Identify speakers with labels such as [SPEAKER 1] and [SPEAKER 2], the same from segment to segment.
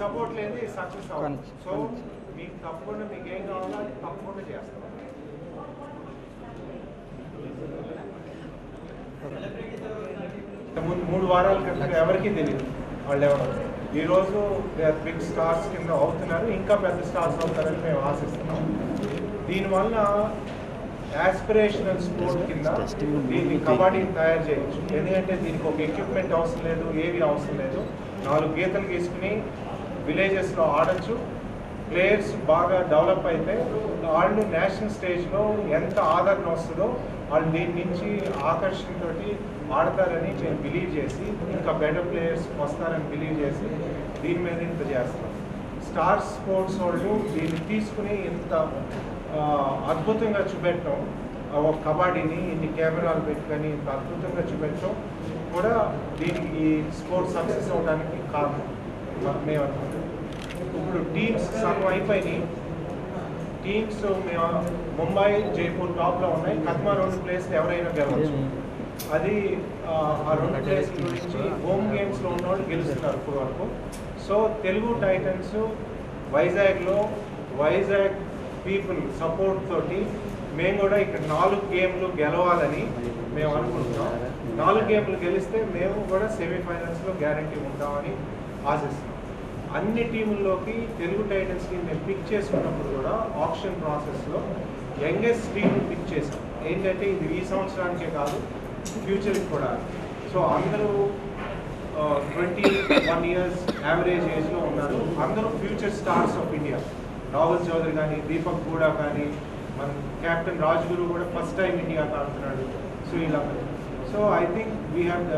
[SPEAKER 1] Support లేదు success అవ్వదు. So మీకు తప్పకుండా మీకు ఏం కావాలో అది తప్పకుండా చేస్తాం. ముందు మూడు వారాల క్రితం ఎవరికీ తెలియదు వాళ్ళు ఎవరు? ఈరోజు బిగ్ స్టార్స్ కింద అవుతున్నారు. ఇంకా పెద్ద స్టార్స్ అవుతారని మేము ఆశిస్తున్నాం. దీనివల్ల యాస్పిరేషనల్ స్పోర్ట్ కింద దీన్ని కబడ్డీని తయారు చేయొచ్చు. ఎందుకంటే దీనికి ఒక ఎక్విప్మెంట్ అవసరం లేదు ఏవి అవసరం లేదు. నాలుగు గీతలు గీసుకుని విలేజెస్లో ఆడచ్చు. ప్లేయర్స్ బాగా డెవలప్ అయితే వాళ్ళు నేషనల్ స్టేజ్లో ఎంత ఆదరణ వస్తుందో వాళ్ళు దీని నుంచి ఆకర్షణతోటి ఆడతారని నేను బిలీవ్ చేసి ఇంకా బెటర్ ప్లేయర్స్ వస్తారని బిలీవ్ చేసి దీని మీద ఇంత చేస్తాం స్టార్ స్పోర్ట్స్ వాళ్ళు దీన్ని తీసుకుని ఇంత అద్భుతంగా చూపెట్టడం ఒక కబడ్డీని ఇన్ని కెమెరాలు పెట్టుకొని ఇంత అద్భుతంగా చూపెట్టడం కూడా దీనికి ఈ స్పోర్ట్స్ సక్సెస్ అవడానికి కారణం. మేము అనుకుంటున్నాం ఇప్పుడు టీమ్స్ సగం అయిపోయినాయి. టీమ్స్ మేము ముంబై జైపూర్ టాప్లో ఉన్నాయి. కత్మా రెండు ప్లేస్లు ఎవరైనా గెలవచ్చు. అది ఆ, రెండు ప్లేస్ గురించి హోమ్ గేమ్స్లో ఉన్నవాళ్ళు గెలుస్తున్నారు ఇప్పుడు వరకు సో తెలుగు టైటన్స్ వైజాగ్లో వైజాగ్ పీపుల్ సపోర్ట్ తోటి మేము కూడా ఇక్కడ నాలుగు గేమ్లు గెలవాలని మేము అనుకుంటున్నాం. నాలుగు గేమ్లు గెలిస్తే మేము కూడా సెమీఫైనల్స్లో గ్యారంటీ ఉంటామని ఆశిస్తున్నాం. అన్ని టీముల్లోకి తెలుగు టైటన్స్కి మేము పిక్ చేసుకున్నప్పుడు కూడా ఆప్షన్ ప్రాసెస్లో యంగెస్ట్ టీమ్ పిక్ చేసాం ఏంటంటే ఇది ఈ సంవత్సరానికే కాదు ఫ్యూచర్కి కూడా. సో అందరూ ట్వంటీ వన్ ఇయర్స్ యావరేజ్ ఏజ్లో ఉన్నారు. అందరూ future stars of India Rahul Chaudhary కానీ దీపక్ కూడా కానీ మన కెప్టెన్ రాజ్గురు కూడా ఫస్ట్ టైం ఇండియాకి ఆడుతున్నాడు. సో ఇలా. So I think we have the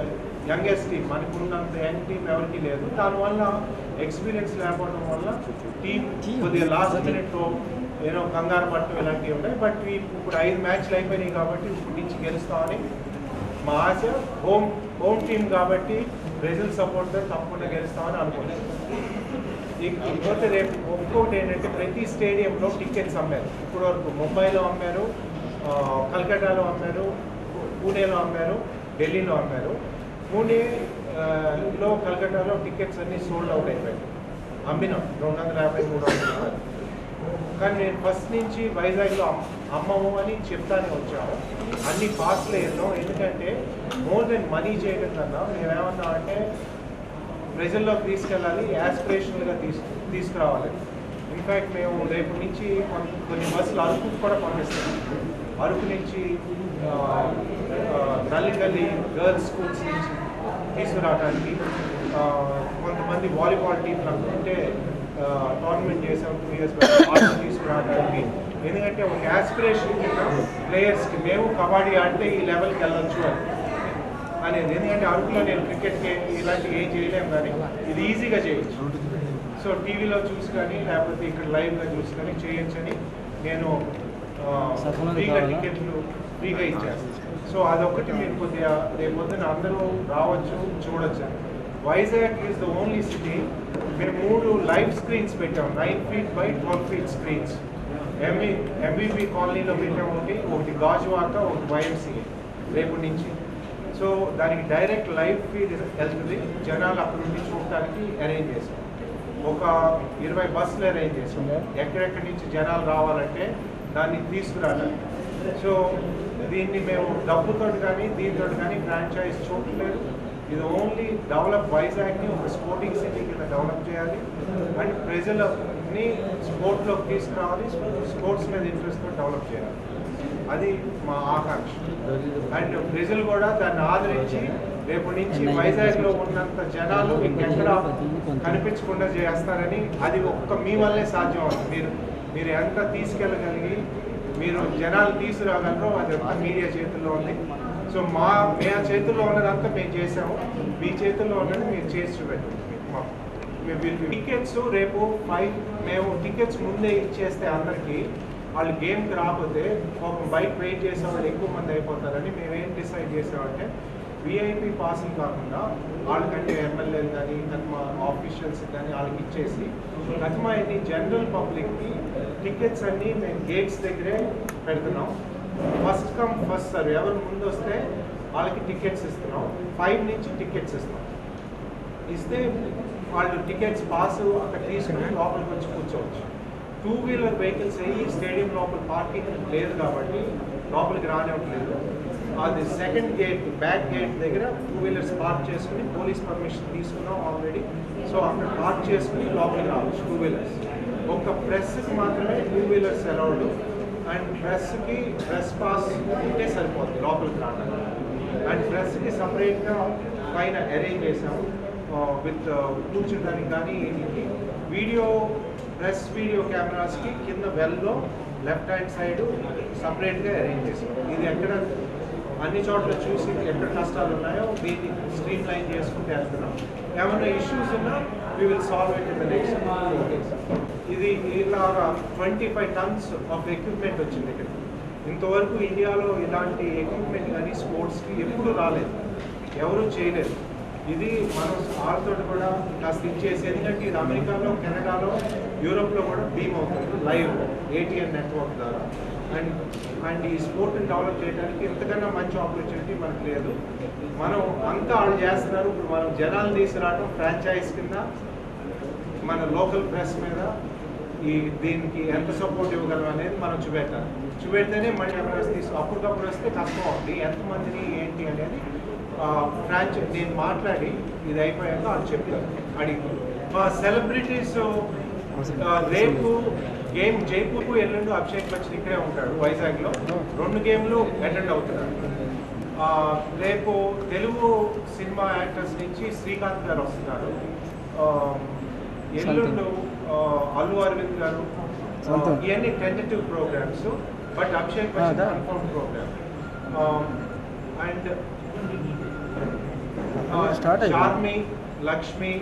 [SPEAKER 1] youngest team మనకు ఉన్నంత యంగ్ టీం ఎవరికి లేదు. దానివల్ల ఎక్స్పీరియన్స్ లేకపోవడం వల్ల టీం కొద్దిగా లాస్ట్ మినిట్లో ఏదో కంగారు పట్టడం ఇలాంటివి ఉన్నాయి బట్ ఇప్పుడు ఐదు మ్యాచ్లు అయిపోయినాయి కాబట్టి ఇప్పుడు నుంచి గెలుస్తామని మా ఆశ. హోమ్ హోమ్ టీం కాబట్టి బ్రెజిల్ సపోర్ట్తో తప్పకుండా గెలుస్తామని అనుకుంటున్నాం. ఇక- ఇంకోటి రేపు ఇంకొకటి ఏంటంటే ప్రతి స్టేడియంలో టికెట్స్ అమ్మారు. ఇప్పుడు వరకు ముంబైలో అమ్మారు కల్కటాలో అమ్మారు పూణేలో అమ్మారు ఢిల్లీలో అమ్మారు. పూణేలో ఆ, టికెట్స్ అన్ని సోల్డ్ అవుట్ అయిపోయాయి. అమ్మినాం రెండు వందల యాభై మూడు వందల కానీ నేను ఫస్ట్ నుంచి వైజాగ్లో అమ్మము అని చెప్తానే వచ్చాము అన్ని పాస్లు వేద్దాం ఎందుకంటే మోర్ దెన్ మనీ చేయడం కన్నా మేమేమన్నా అంటే ప్రజల్లోకి తీసుకెళ్ళాలి యాస్పిరేషనల్గా తీసు తీసుకురావాలి. ఇన్ఫ్యాక్ట్ మేము రేపు నుంచి కొన్ని బస్సులు అరకు కూడా పంపిస్తాం అరకు నుంచి ఆ, ఆ, గర్ల్స్ స్కూల్స్ నుంచి తీసుకురావడానికి కొంతమంది వాలీబాల్ టీంలు అనుకుంటే టోర్నమెంట్ చేసాం టూ ఇయర్స్ వాళ్ళు తీసుకురావడానికి. ఎందుకంటే ఒక యాస్పిరేషన్ ప్లేయర్స్కి మేము కబడ్డీ ఆడితే ఈ లెవెల్కి వెళ్ళొచ్చు అని. అనేది. ఎందుకంటే అరకులో నేను క్రికెట్కి ఇలాంటివి ఏం చేయలేము కానీ ఇది ఈజీగా చేయొచ్చు. సో టీవీలో చూసి కానీ లేకపోతే ఇక్కడ లైవ్గా చూసి కానీ చేయొచ్చని నేను ఫ్రీగా టికెట్లు ఫ్రీగా ఇచ్చేస్తాను సో అదొకటి మీరు కొద్దిగా రేపు పొద్దున అందరూ రావచ్చు చూడొచ్చు. Vizag is the only city మేము మూడు లైవ్ స్క్రీన్స్ పెట్టాం. Nine feet by twelve feet screens. MV MVP కాలనీలో పెట్టాం ఒకటి ఒకటి గాజువాక ఒకటి వైఎంసీఏ రేపు నుంచి. సో దానికి డైరెక్ట్ లైవ్ ఫీడ్ వెళ్తుంది. జనాలు అక్కడ నుండి చూడటానికి అరేంజ్ చేసాం ఒక ఇరవై బస్సులు అరేంజ్ చేసాం ఎక్కడెక్కడి నుంచి జనాలు రావాలంటే దాన్ని తీసుకురావడానికి సో దీన్ని మేము డబ్బుతో కానీ దీంతో కానీ ఫ్రాంచైజ్ చూడలేదు. ఇది ఓన్లీ డెవలప్ వైజాగ్ని ఒక స్పోర్టింగ్ సిటీ కింద డెవలప్ చేయాలి. అండ్ ప్రజలని స్పోర్ట్లోకి తీసుకురావాలి. స్పోర్ట్స్ మీద ఇంట్రెస్ట్తో డెవలప్ చేయాలి. అది మా ఆకాంక్ష. అండ్ ప్రజలు కూడా దాన్ని ఆదరించి రేపు నుంచి వైజాగ్లో ఉన్నంత జనాలు ఇంకెక్కడ కనిపించకుండా చేస్తారని అది ఒక్క మీ వల్లే సాధ్యం అవుతుంది. మీరు మీరు ఎంత తీసుకెళ్ళగలిగి మీరు జనాలు తీసుకురాగలరో అది మీడియా చేతుల్లో ఉంది. సో మా మీ చేతుల్లో ఉన్నదంతా మేము చేసాము మీ చేతుల్లో ఉన్నది మీరు చేసి చూపెట్టండి టికెట్స్ రేపు ఫైవ్ మేము టికెట్స్ ముందే ఇచ్చేస్తే అందరికీ వాళ్ళు గేమ్కి రాకపోతే ఒక బైక్ వెయిట్ చేసే వాళ్ళు ఎక్కువ మంది అయిపోతారని మేము ఏం డిసైడ్ చేసామంటే విఐపి పాసింగ్ కాకుండా వాళ్ళకంటే ఎమ్మెల్యేలు కానీ కత్మా ఆఫీషియల్స్ కానీ వాళ్ళకి ఇచ్చేసి కత్మా అన్ని జనరల్ పబ్లిక్కి టికెట్స్ అన్నీ మేము గేట్స్ దగ్గరే పెడుతున్నాం. ఫస్ట్ కమ్ ఫస్ట్ సర్వ్ ఎవరు ముందు వస్తే వాళ్ళకి టికెట్స్ ఇస్తున్నాం. ఫైవ్ నుంచి టికెట్స్ ఇస్తున్నాం. ఇస్తే వాళ్ళు టికెట్స్ పాస్ అక్కడ తీసుకుని లోపలికి వచ్చి కూర్చోవచ్చు. టూ వీలర్ వెహికల్స్ అయ్యి స్టేడియం లోపల పార్కింగ్ లేదు కాబట్టి లోపలికి రానివ్వట్లేదు. అది సెకండ్ గేట్ బ్యాక్ గేట్ దగ్గర టూ వీలర్స్ పార్క్ చేసుకుని పోలీస్ పర్మిషన్ తీసుకున్నాం ఆల్రెడీ. సో అక్కడ పార్క్ చేసుకుని లోపలికి రావచ్చు టూ వీలర్స్ ఒక ప్రెస్కి మాత్రమే టూ వీలర్స్ అలౌడ్. అండ్ ప్రెస్కి ప్రెస్ పాస్ ఉంటే సరిపోతుంది లోపలికి రావడానికి. అండ్ ప్రెస్కి సపరేట్గా పైన అరేంజ్ చేసాము విత్ కూర్చోడానికి కానీ వీడియో ప్లస్ వీడియో కెమెరాస్కి కింద వెల్లో లెఫ్ట్ హ్యాండ్ సైడ్ సపరేట్గా అరేంజ్ చేసాం ఇది ఎక్కడ అన్ని చోట్ల చూసి ఎక్కడ కష్టాలు ఉన్నాయో దీన్ని స్ట్రీమ్ లైన్ చేసుకుంటూ వెళ్తున్నాం. ఏమైనా ఇష్యూస్ ఉన్నా we will solve it in the next ఇది ఇలాగా twenty five tons of equipment వచ్చింది ఇక్కడ. ఇంతవరకు ఇండియాలో ఇలాంటి ఎక్విప్మెంట్ కానీ స్పోర్ట్స్కి ఎప్పుడు రాలేదు. ఎవరూ చేయలేదు. ఇది మనం వాళ్ళతో కూడా కాస్త ఇచ్చేసి ఎందుకంటే ఇది అమెరికాలో కెనడాలో యూరోప్లో కూడా బీమ్ అవుతుంది లైవ్ ఏటీఎన్ నెట్వర్క్ ద్వారా. అండ్ అండ్ ఈ స్పోర్ట్ని డెవలప్ చేయడానికి ఎంతకన్నా మంచి ఆపర్చునిటీ మనకు లేదు. మనం అంతా వాళ్ళు చేస్తున్నారు ఇప్పుడు మనం జనాలు తీసుకురావడం ఫ్రాంచైజ్ కింద మన లోకల్ ప్రెస్ మీద ఈ దీనికి ఎంత సపోర్ట్ ఇవ్వగలం అనేది మనం చూపెట్టాలి. చూపెడితేనే మళ్ళీ ఎవరైనా తీసు అప్పటికప్పుడు వస్తే కష్టం అవుతుంది. ఎంతమందిని ఏంటి అనేది ఫ్రాంచ్ నేను మాట్లాడి ఇది అయిపోయాక వాళ్ళు చెప్తారు అడిగి. మా సెలబ్రిటీస్ రేపు గేమ్ జైపూర్ ఎల్లుండి అభిషేక్ బచ్చన్ ఇక్కడే ఉంటాడు వైజాగ్లో. రెండు గేమ్లు అటెండ్ అవుతున్నాడు రేపు తెలుగు సినిమా యాక్టర్స్ నుంచి శ్రీకాంత్ గారు వస్తున్నారు. ఆ, ఎల్లుండు అల్లు అరవింద్ గారు. ఇవన్నీ tentative programmes but Abhishek Bachchan. Confirm programme and
[SPEAKER 2] start.
[SPEAKER 1] Charmi Lakshmi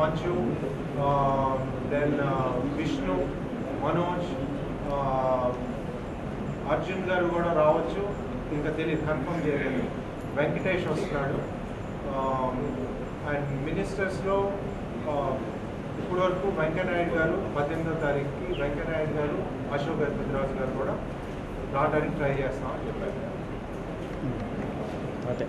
[SPEAKER 1] Manju then Vishnu Manoj Arjun గారు కూడా రావచ్చు. ఇంకా తెలియదు కన్ఫర్మ్ చేయలేదు. వెంకటేష్ వస్తున్నాడు. అండ్ మినిస్టర్స్లో ఇప్పటి వరకు వెంకయ్యనాయుడు గారు పద్దెనిమిదో తారీఖుకి వెంకయ్యనాయుడు గారు అశోక్ గజపతిరాజు గారు కూడా రావడానికి ట్రై చేస్తామని చెప్పారు.
[SPEAKER 2] ఓకే.